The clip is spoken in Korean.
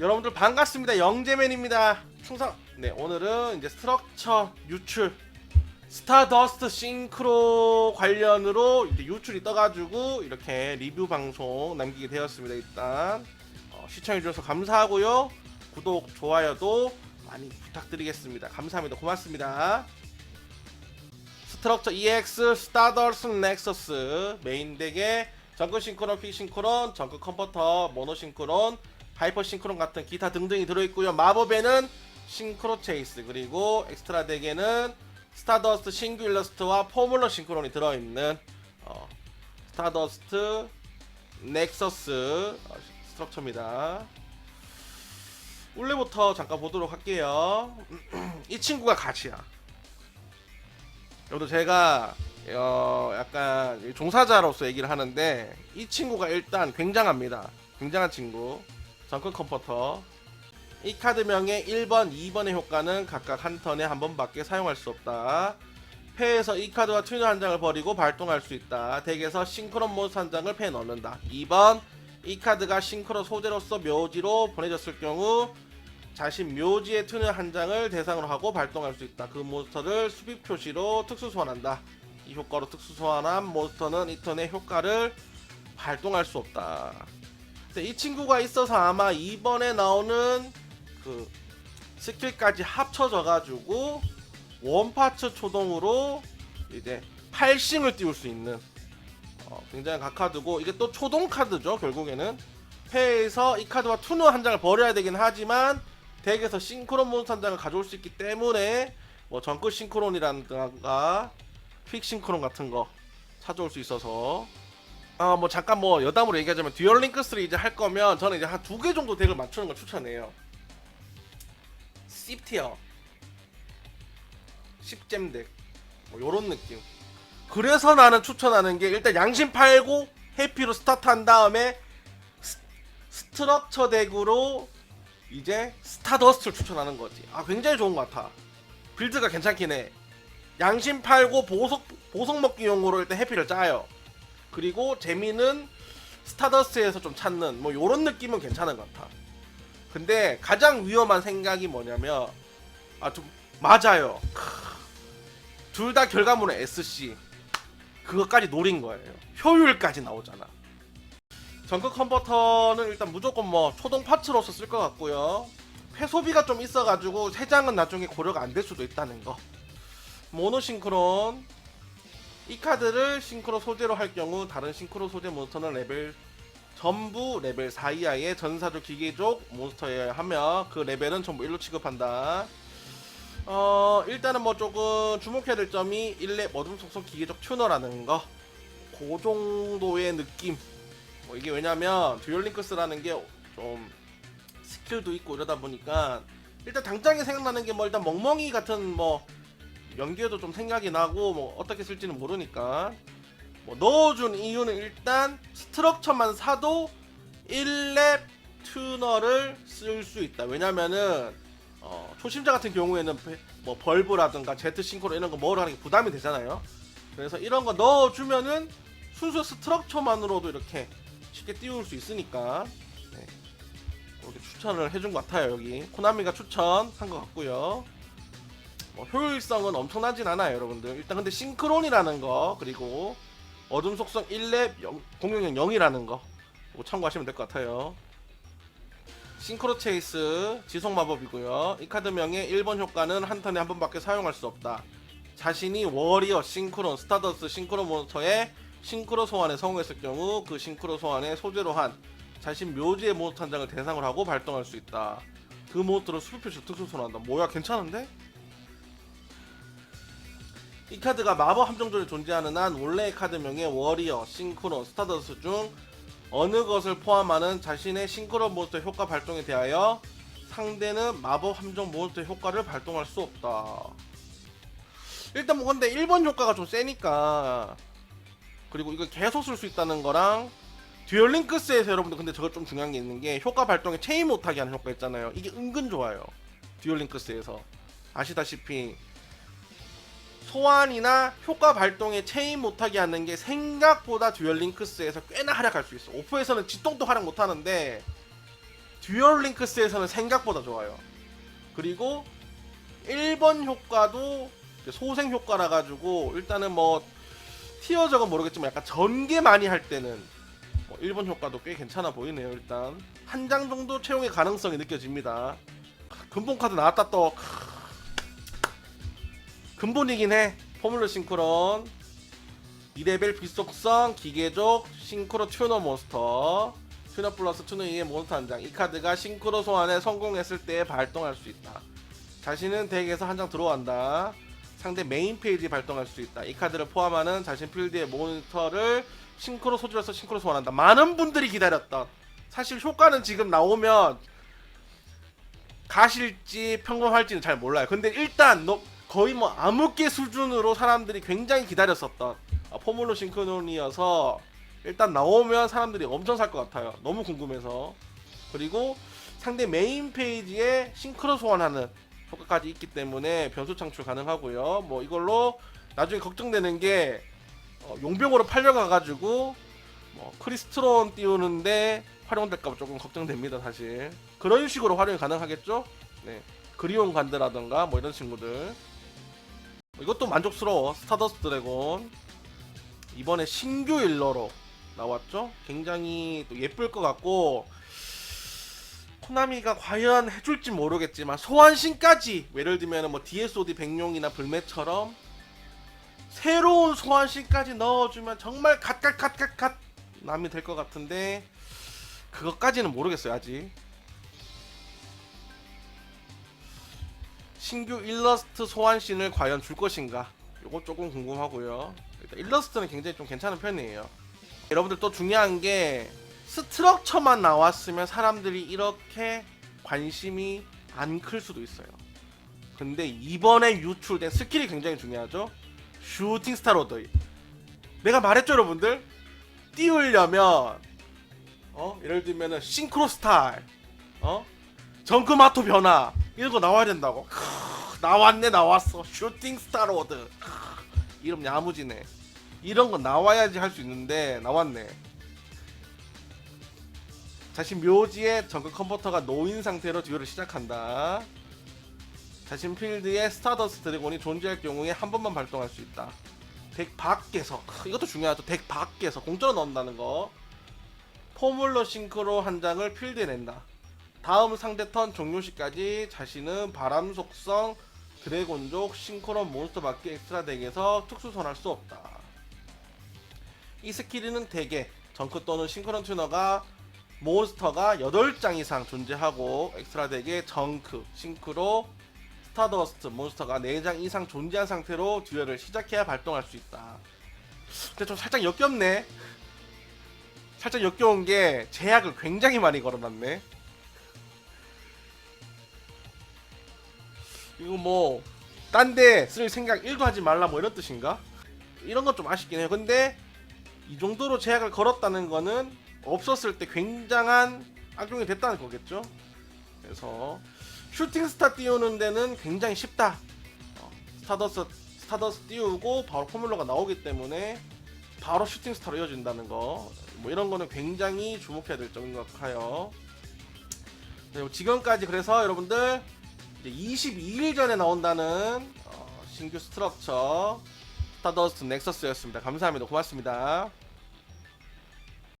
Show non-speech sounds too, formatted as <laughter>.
여러분들 반갑습니다. 영재맨입니다. 충성. 네, 오늘은 이제 스트럭처 유출 스타더스트 싱크로 관련으로 이제 유출이 떠가지고 이렇게 리뷰 방송 남기게 되었습니다. 일단 어, 시청해주셔서 감사하고요. 구독, 좋아요도 많이 부탁드리겠습니다. 감사합니다. 고맙습니다. 스트럭처 EX 스타더스 넥서스 메인 덱에 정크 싱크론, 퀵 싱크론, 정크 컨버터, 모노 싱크론, 하이퍼 싱크론 같은 기타 등등이 들어있고요. 마법에는 싱크로 체이스 그리고 엑스트라 덱에는 스타더스트 신규 일러스트와 포뮬러 싱크론이 들어있는 어, 스타더스트 넥서스 어, 스트럭처입니다. 원래부터 잠깐 보도록 할게요. <clears throat> 이 친구가 가치야. 여기도 제가 어, 약간 종사자로서 얘기를 하는데 이 친구가 일단 굉장합니다. 굉장한 친구. 정크 컴포터. 이 카드명의 1번, 2번의 효과는 각각 한 턴에 한 번밖에 사용할 수 없다. 패에서 이 카드와 튜너 한 장을 버리고 발동할 수 있다. 덱에서 싱크론 몬스터 한 장을 패에 넣는다. 2번, 이 카드가 싱크로 소재로서 묘지로 보내졌을 경우 자신 묘지의 튜너 한 장을 대상으로 하고 발동할 수 있다. 그 몬스터를 수비 표시로 특수 소환한다. 이 효과로 특수 소환한 몬스터는 이 턴의 효과를 발동할 수 없다. 근데 이 친구가 있어서 아마 이번에 나오는 그 스킬까지 합쳐져 가지고 원파츠 초동으로 이제 8싱을 띄울 수 있는 어, 굉장히 각카드고 이게 또 초동 카드죠 결국에는. 패에서 이 카드와 투너 한 장을 버려야 되긴 하지만 덱에서 싱크론 몬스터 한 장을 가져올 수 있기 때문에 뭐 정크 싱크론이라든가 퀵 싱크론 같은 거 찾아올 수 있어서 아 뭐 잠깐 뭐 여담으로 얘기하자면 듀얼 링크스를 이제 할 거면 저는 이제 한 두 개 정도 덱을 맞추는 걸 추천해요. 씹티어 10잼 덱 뭐 요런 느낌. 그래서 나는 추천하는 게 일단 양심 팔고 해피로 스타트한 다음에 스, 스트럭처 덱으로 이제 스타더스트를 추천하는 거지. 아 굉장히 좋은 것 같아. 빌드가 괜찮긴 해. 양심 팔고 보석 보석 먹기용으로 일단 해피를 짜요. 그리고 재미는 스타더스트에서 좀 찾는 뭐 요런 느낌은 괜찮은 것 같아. 근데 가장 위험한 생각이 뭐냐면 아 좀 맞아요. 둘 다 결과물은 SC. 그것까지 노린 거예요. 효율까지 나오잖아. 정크 컨버터는 일단 무조건 뭐 초동 파츠로서 쓸 것 같고요. 회소비가 좀 있어가지고 세 장은 나중에 고려가 안 될 수도 있다는 거. 모노 싱크론 이 카드를 싱크로 소재로 할 경우 다른 싱크로 소재 몬스터는 레벨 전부 레벨 4 이하의 전사조 기계족 몬스터여야 하며 그 레벨은 전부 1로 취급한다. 어 일단은 뭐 조금 주목해야 될 점이 1렙 어둠 속성 기계적 튜너라는 거. 그 정도의 느낌. 뭐 이게 왜냐면 듀얼링크스라는 게 좀 스킬도 있고 이러다 보니까 일단 당장에 생각나는 게 뭐 일단 멍멍이 같은 뭐 연계도 좀 생각이 나고 뭐 어떻게 쓸지는 모르니까 뭐 넣어준 이유는 일단 스트럭처만 사도 1렙 튜너를 쓸 수 있다. 왜냐면은 어, 초심자 같은 경우에는 베- 뭐 벌브라든가 제트 싱크로 이런 거 먹으러 가는 게 부담이 되잖아요. 그래서 이런 거 넣어주면은 순수 스트럭처만으로도 이렇게 쉽게 띄울 수 있으니까 네. 이렇게 추천을 해준 것 같아요 여기 코나미가 추천한 것 같고요. 뭐 효율성은 엄청나진 않아요 여러분들. 일단 근데 싱크론이라는 거 그리고 어둠 속성 1렙 영- 공격력 0이라는 거 참고하시면 될 것 같아요. 싱크로 체이스 지속 마법이고요. 이 카드명의 1번 효과는 한 턴에 한 번밖에 사용할 수 없다. 자신이 워리어 싱크론 스타더스 싱크로 몬스터의 싱크로 소환에 성공했을 경우 그 싱크로 소환의 소재로 한 자신 묘지의 몬스터 한 장을 대상으로 하고 발동할 수 있다. 그 몬스터를 수표시 특수 소환한다. 뭐야 괜찮은데? 이 카드가 마법 함정존에 존재하는 한 원래의 카드명의 워리어, 싱크론, 스타더스 중 어느 것을 포함하는 자신의 싱크론 몬스터 효과 발동에 대하여 상대는 마법 함정 몬스터 효과를 발동할 수 없다. 일단 뭐 근데 1번 효과가 좀 세니까 그리고 이거 계속 쓸 수 있다는 거랑 듀얼 링크스에서 여러분들 근데 저거 좀 중요한 게 있는 게 효과 발동에 체인 못하게 하는 효과 있잖아요. 이게 은근 좋아요. 듀얼 링크스에서 아시다시피 소환이나 효과 발동에 체인 못하게 하는 게 생각보다 듀얼 링크스에서 꽤나 활약할 수 있어. 오프에서는 지똥도 활약 못하는데 듀얼 링크스에서는 생각보다 좋아요. 그리고 1번 효과도 소생 효과라 가지고 일단은 뭐 티어 적은 모르겠지만 약간 전개 많이 할 때는 뭐 1번 효과도 꽤 괜찮아 보이네요. 일단 한 장 정도 채용의 가능성이 느껴집니다. 근본 카드 나왔다 또 근본이긴 해. 포뮬러 싱크론 2레벨 비속성 기계족 싱크로 튜너 몬스터 튜너 플러스 튜너 2의 몬스터 한 장. 이 카드가 싱크로 소환에 성공했을 때 발동할 수 있다. 자신은 덱에서 한 장 들어간다. 상대 메인 페이지 발동할 수 있다. 이 카드를 포함하는 자신 필드의 몬스터를 싱크로 소지로서 싱크로 소환한다. 많은 분들이 기다렸던 사실 효과는 지금 나오면 가실지 평범할지는 잘 몰라요. 근데 일단 너 거의 뭐 암흑계 수준으로 사람들이 굉장히 기다렸었던 아, 포뮬러 싱크론이어서 일단 나오면 사람들이 엄청 살 것 같아요. 너무 궁금해서 그리고 상대 메인 페이지에 싱크로 소환하는 효과까지 있기 때문에 변수 창출 가능하고요. 뭐 이걸로 나중에 걱정되는 게 어, 용병으로 팔려가가지고 뭐 크리스트론 띄우는데 활용될까 조금 걱정됩니다 사실. 그런 식으로 활용이 가능하겠죠? 네. 그리온 관드라던가 뭐 이런 친구들. 이것도 만족스러워. 스타더스 드래곤. 이번에 신규 일러로 나왔죠? 굉장히 또 예쁠 것 같고 코나미가 과연 해줄지 모르겠지만 소환신까지 예를 들면 뭐 DSOD 백룡이나 불매처럼 새로운 소환신까지 넣어주면 정말 갓갓갓갓갓 남이 될 것 같은데 그것까지는 모르겠어요 아직 신규 일러스트 소환신을 과연 줄 것인가 요거 조금 궁금하고요 일단 일러스트는 굉장히 좀 괜찮은 편이에요 여러분들 또 중요한 게 스트럭처만 나왔으면 사람들이 이렇게 관심이 안 클 수도 있어요. 근데 이번에 유출된 스킬이 굉장히 중요하죠. 슈팅 스타로드. 내가 말했죠, 여러분들. 띄우려면 어 예를 들면은 싱크로 스타일, 어 정크마토 변화 이런 거 나와야 된다고. 크, 나왔네, 나왔어. 슈팅 스타로드. 크, 이름 야무지네. 이런 거 나와야지 할 수 있는데 나왔네. 자신 묘지에 정글 컨버터가 놓인 상태로 듀얼을 시작한다. 자신 필드에 스타더스 드래곤이 존재할 경우에 한 번만 발동할 수 있다. 덱 밖에서 크, 이것도 중요하죠. 덱 밖에서 공짜로 넣는다는 거. 포뮬러 싱크로 한 장을 필드에 낸다. 다음 상대 턴 종료 시까지 자신은 바람 속성 드래곤족 싱크로 몬스터 밖에 엑스트라 덱에서 특수 선할 수 없다. 이 스킬은 대개 정크 또는 싱크론 튜너가 몬스터가 8장 이상 존재하고 엑스트라 덱에 정크, 싱크로, 스타더스트 몬스터가 4장 이상 존재한 상태로 듀얼을 시작해야 발동할 수 있다. 근데 좀 살짝 역겹네. 살짝 역겨운 게 제약을 굉장히 많이 걸어놨네. 이거 뭐 딴 데 쓸 생각 1도 하지 말라 뭐 이런 뜻인가? 이런 건 좀 아쉽긴 해요. 근데 이 정도로 제약을 걸었다는 거는 없었을 때 굉장한 악용이 됐다는 거겠죠. 그래서 슈팅 스타 띄우는 데는 굉장히 쉽다. 어, 스타더스 스타더스 띄우고 바로 포뮬러가 나오기 때문에 바로 슈팅 스타로 이어진다는 거. 뭐 이런 거는 굉장히 주목해야 될 점인 것 같아요. 네, 뭐 지금까지 그래서 여러분들 이제 22일 전에 나온다는 어, 신규 스트럭처 스타더스트 넥서스였습니다. 감사합니다. 고맙습니다.